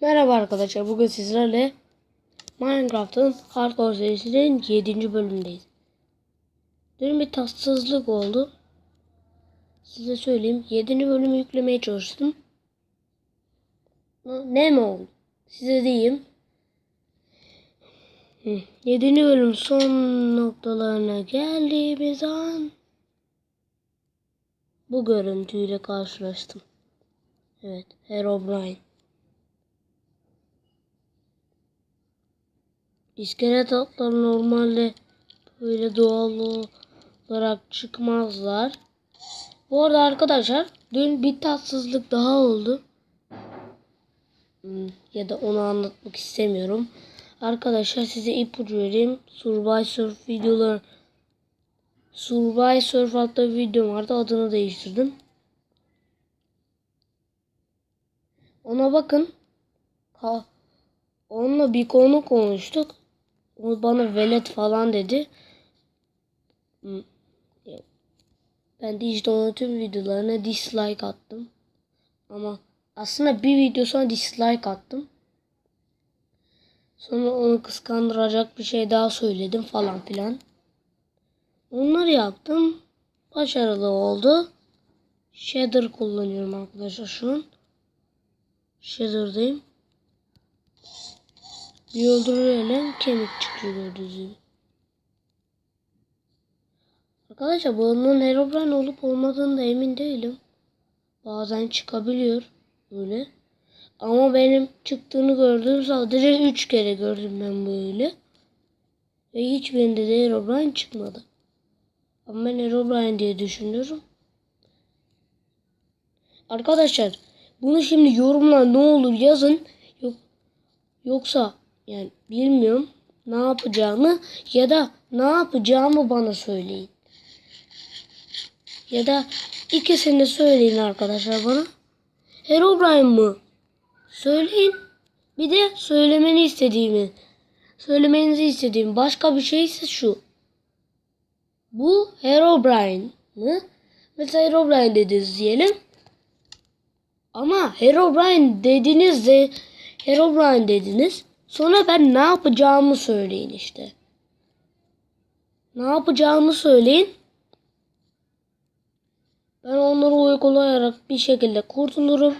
Merhaba arkadaşlar. Bugün sizlerle Minecraft'ın Hardcore serisinin 7. bölümündeyiz. Dün bir tatsızlık oldu. Size söyleyeyim. 7. bölümü yüklemeye çalıştım. Ne mi oldu? Size diyeyim. 7. bölüm son noktalarına geldiğimiz an bu görüntüyle karşılaştım. Evet, Herobrine. İskelet atlar normalde böyle doğal olarak çıkmazlar. Bu arada arkadaşlar dün bir tatsızlık daha oldu. Hmm, Ya da onu anlatmak istemiyorum. Arkadaşlar size ipucu vereyim. Survival Surf videoları Survival Surf adlı videom vardı. Adını değiştirdim. Ona bakın. Ha, onunla bir konu konuştuk. O bana velet falan dedi. Ben de işte onun tüm videolarına dislike attım. Ama aslında bir videosuna dislike attım. Sonra onu kıskandıracak bir şey daha söyledim falan filan. Onları yaptım. Başarılı oldu. Shader kullanıyorum arkadaşlar şu an. Shader'dayım. Öldürülelim kemik çıkıyor gördüğünüz. Arkadaşlar bunun Herobrine olup olmadığını da emin değilim. Bazen çıkabiliyor böyle. Ama benim çıktığını gördüm sadece 3 kere gördüm ben böyle. Ve hiçbirinde de Herobrine çıkmadı. Ama ben Herobrine diye düşünüyorum. Arkadaşlar bunu şimdi yorumlar ne olur yazın. Yok, yoksa yani bilmiyorum ne yapacağımı ya da ne yapacağımı bana söyleyin. Ya da ikisini söyleyin arkadaşlar bana. Herobrine mı? Söyleyin. Bir de söylemeni istediğimi. Söylemenizi istediğim başka bir şey ise şu. Bu Herobrine mı? Mesela Herobrine dediniz diyelim. Ama Herobrine dediniz de Herobrine dediniz. Sonra ben ne yapacağımı söyleyin işte. Ne yapacağımı söyleyin. Ben onları uygulayarak bir şekilde kurtulurum.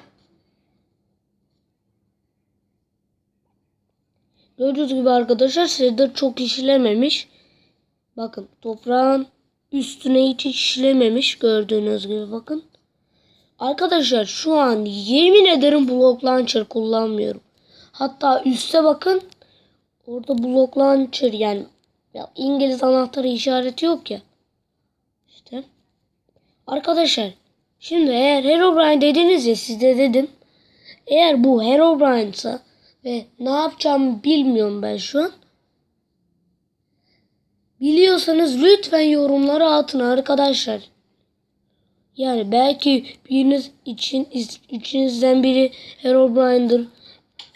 Gördüğünüz gibi arkadaşlar Shader çok işlememiş. Bakın toprağın üstüne hiç işlememiş gördüğünüz gibi bakın. Arkadaşlar şu an yemin ederim block launcher kullanmıyorum. Hatta üste bakın. Orada block launcher yani ya İngiliz anahtarı işareti yok ya. İşte. Arkadaşlar şimdi eğer Herobrine dediniz ya size dedim. Eğer bu Herobrine'sa ve ne yapacağımı bilmiyorum ben şu an. Biliyorsanız lütfen yorumlara atın arkadaşlar. Yani belki biriniz için içinizden biri Herobrine'dir.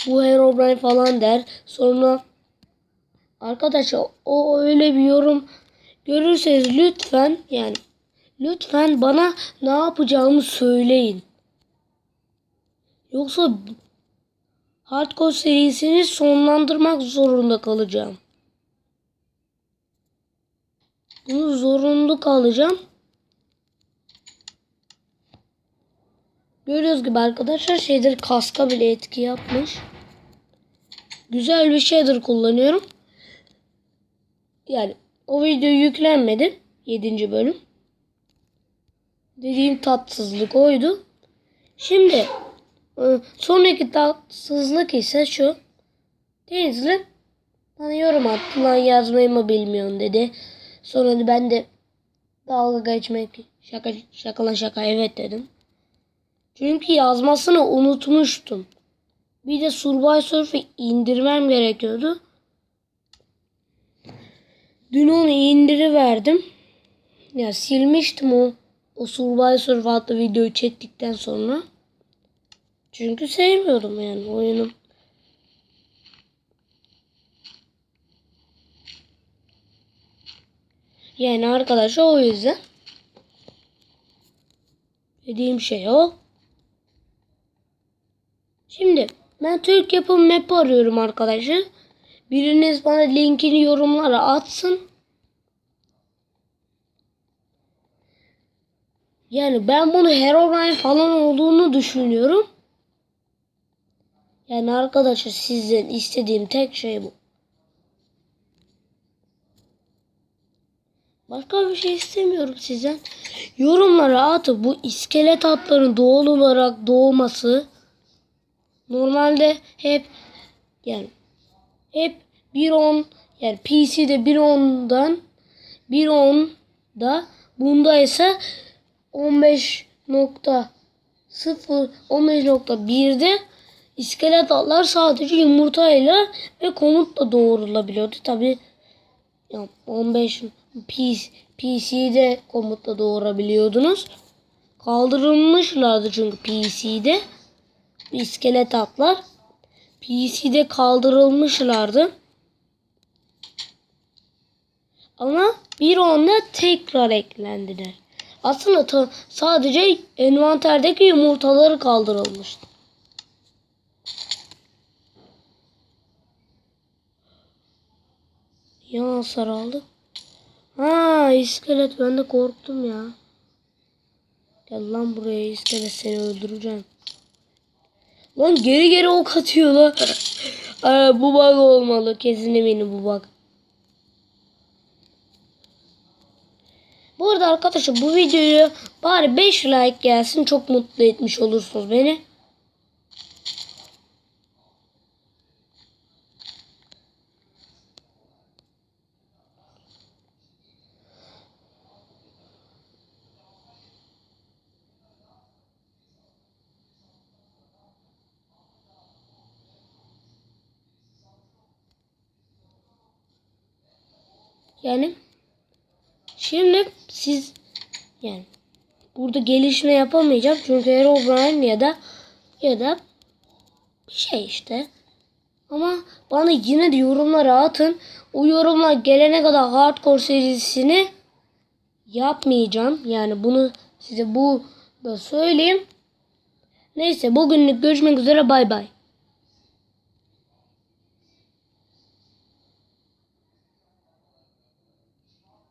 Bu Herobrine falan der. Sonra arkadaşlar o öyle bir yorum görürseniz lütfen yani lütfen bana ne yapacağımı söyleyin. Yoksa Hardcore serisini sonlandırmak zorunda kalacağım. Bunu zorunlu kalacağım. Görüyoruz gibi arkadaşlar şeydir kaska bile etki yapmış. Güzel bir şeydir kullanıyorum. Yani o video yüklenmedi. 7. bölüm. Dediğim tatsızlık oydu. Şimdi sonraki tatsızlık ise şu. Denizli bana yorum attı lan yazmayı mı bilmiyorsun dedi. Sonra ben de dalga geçmek şaka şaka şaka evet dedim. Çünkü yazmasını unutmuştum. Bir de Survival Surf'ı indirmem gerekiyordu. Dün onu indiriverdim. Ya silmiştim o o Survival Surf adlı videoyu çektikten sonra. Çünkü sevmiyordum yani oyunu. Yani arkadaşlar o yüzden dediğim şey o. Şimdi Ben Türk yapım map arıyorum arkadaşlar. Biriniz bana linkini yorumlara atsın. Yani ben bunu Herobrine falan olduğunu düşünüyorum. Yani arkadaşlar sizden istediğim tek şey bu. Başka bir şey istemiyorum sizden. Yorumlara atıp bu iskelet atların doğal olarak doğması normalde hep yani hep 1.10 yani PC'de 1.10'dan 1.10'da bunda ise 15.0 15.1'de iskelet atlar sadece yumurtayla ve komutla doğrulabiliyordu. Tabi 15 PC, PC'de komutla doğurabiliyordunuz. Kaldırılmışlardı çünkü PC'de iskelet atlar. PC'de kaldırılmışlardı. Ama bir onda tekrar eklendiler. Aslında sadece envanterdeki yumurtaları kaldırılmıştı. Ya hasar aldı. Ha iskelet ben de korktum ya. Gel lan buraya iskelet seni öldüreceğim. Lan geri geri ok atıyor lan. Aa, bu bug olmalı. Kesin eminim bu bug. Bu arada arkadaşlar bu videoyu bari 5 like gelsin. Çok mutlu etmiş olursunuz beni. Yani şimdi siz yani burada gelişme yapamayacağım çünkü Herobrine ya da ya da şey işte. Ama bana yine de yorumlara atın. O yorumlar gelene kadar hardcore serisini yapmayacağım. Yani bunu size bu da söyleyeyim. Neyse bugünlük görüşmek üzere bay bay.